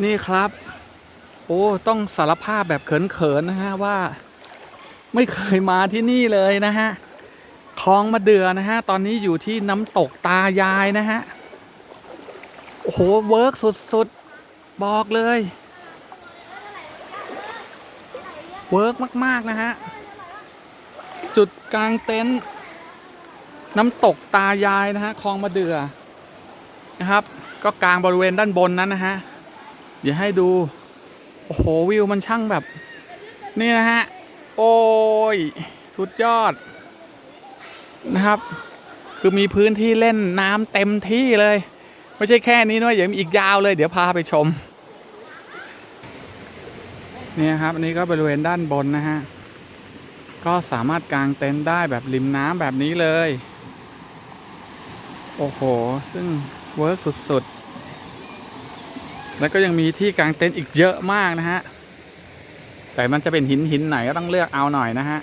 นี่ครับ โอ้ต้องสารภาพแบบเขินๆนะฮะว่า ไม่เคยมาที่นี่เลยนะฮะคลองมาเดือนะฮะ ตอนนี้อยู่ที่น้ำตกตายายนะฮะ โอ้โห เวิร์กสุดๆ บอกเลย เวิร์กมาก ๆ นะฮะ จุดกลางเต็นท์น้ำตกตายายนะฮะ คลองมาเดือนะครับ ก็กลางบริเวณด้านบนนั้นนะฮะ เดี๋ยวให้ดู โอ้โหวิวมันช่างแบบ นี่นะฮะ โอ้ย สุดยอด นะครับ คือมีพื้นที่เล่นน้ำเต็มที่เลย ไม่ใช่แค่นี้ด้วยเดี๋ยวมีอีกยาวเลย เดี๋ยวพาไปชม เนี่ยครับ อันนี้ก็บริเวณด้านบนนะฮะ ก็สามารถกางเต็นท์ได้แบบริมน้ำแบบนี้เลย โอ้โห ซึ่งเวิร์กสุดๆ แล้วก็ยังมีที่กางเต็นท์อีกเยอะมากนะฮะ แต่มันจะเป็นหินหินไหนก็ต้องเลือกเอาหน่อยนะฮะ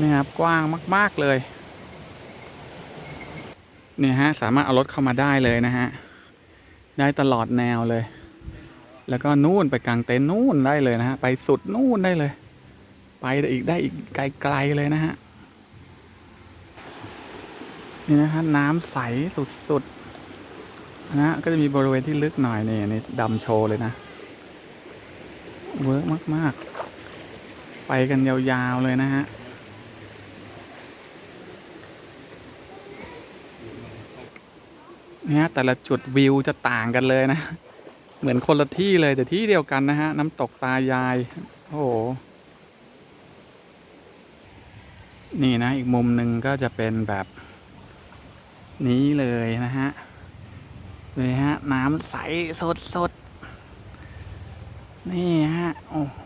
นี่ครับกว้างมาก ๆเลย เนี่ยฮะสามารถเอารถเข้ามาได้เลยนะฮะ ได้ตลอดแนวเลย แล้วก็นู่นไปกางเต็นท์นู่นได้เลยนะฮะ ไปสุดนู่นได้เลย ไปอีกได้อีกไกลๆเลยนะฮะ นี่นะฮะน้ำใสสุดๆ นะฮะก็จะมีบริเวณที่ลึกหน่อยนี่นี่ดำโชว์เลยนะ เวิร์กมาก ๆ ไปกันยาวๆเลยนะฮะเนี่ยแต่ละจุดวิวจะต่างกันเลยนะ เหมือนคนละที่เลยแต่ที่เดียวกันนะฮะ น้ำตกตายาย โอ้โห นี่นะ อีกมุมหนึ่งก็จะเป็นแบบนี้เลยนะฮะ เลยฮะ น้ำใสสดสดนี่ฮะ โอ้โห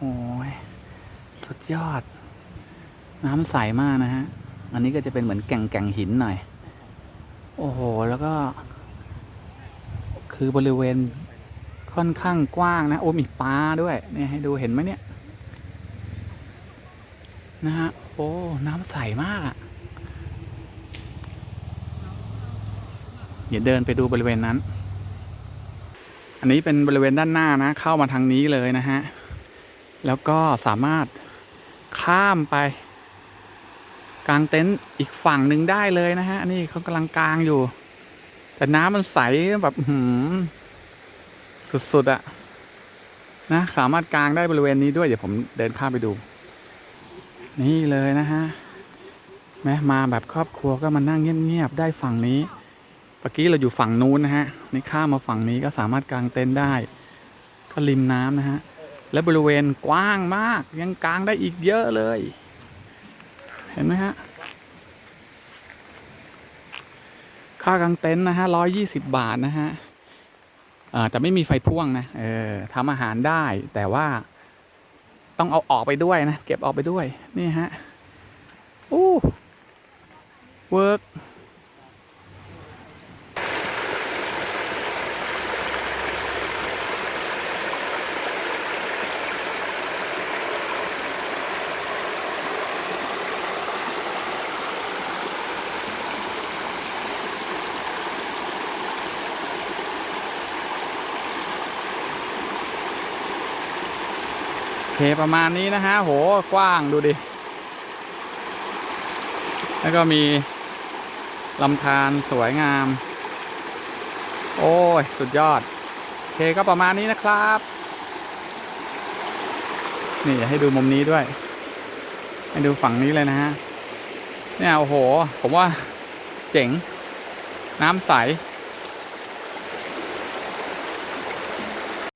สุดยอด น้ำใสมากนะฮะ อันนี้ก็จะเป็นเหมือนแก่งแก่งหินหน่อย โอ้โห แล้วก็ คือบริเวณค่อนข้างกว้างนะ โอ้มีปลาด้วย เนี่ยให้ดูเห็นไหมเนี่ย นะฮะ โอ้ น้ำใสมากอะ่ะ เดี๋ยวเดินไปดูบริเวณนั้น อันนี้เป็นบริเวณด้านหน้านะ เข้ามาทางนี้เลยนะฮะ แล้วก็สามารถข้ามไป กลางเต็นท์อีกฝั่งหนึ่งได้เลยนะฮะนี่เขากำลังกางอยู่ แต่น้ำมันใสแบบหืมสุดๆอะนะสามารถกางได้บริเวณนี้ด้วย เดี๋ยวผมเดินข้ามไปดู นี่เลยนะฮะแม้มาแบบครอบครัวก็มานั่งเงียบๆได้ฝั่งนี้ เมื่อกี้เราอยู่ฝั่งนู้นนะฮะนี่ข้ามมาฝั่งนี้ก็สามารถกางเต็นท์ได้ ก็ริมน้ำนะฮะ และบริเวณกว้างมากยังกางได้อีกเยอะเลย เห็นไหมฮะ ค่ากางเต็นท์นะฮะร้อยยี่สิบบาทนะฮะเอ่อแต่ไม่มีไฟพ่วงนะเออทำอาหารได้ แต่ว่าต้องเอาออกไปด้วยนะ เก็บออกไปด้วย นี่ฮะโอ้เวิร์ก เคประมาณนี้นะฮะโหกว้างดูดิ แล้วก็มีลำธารสวยงาม โอ้ย สุดยอดเคก็ประมาณนี้นะครับ นี่ให้ดูมุมนี้ด้วย ให้ดูฝั่งนี้เลยนะฮะ เนี่ยโอ้โห ผมว่าเจ๋ง น้ำใส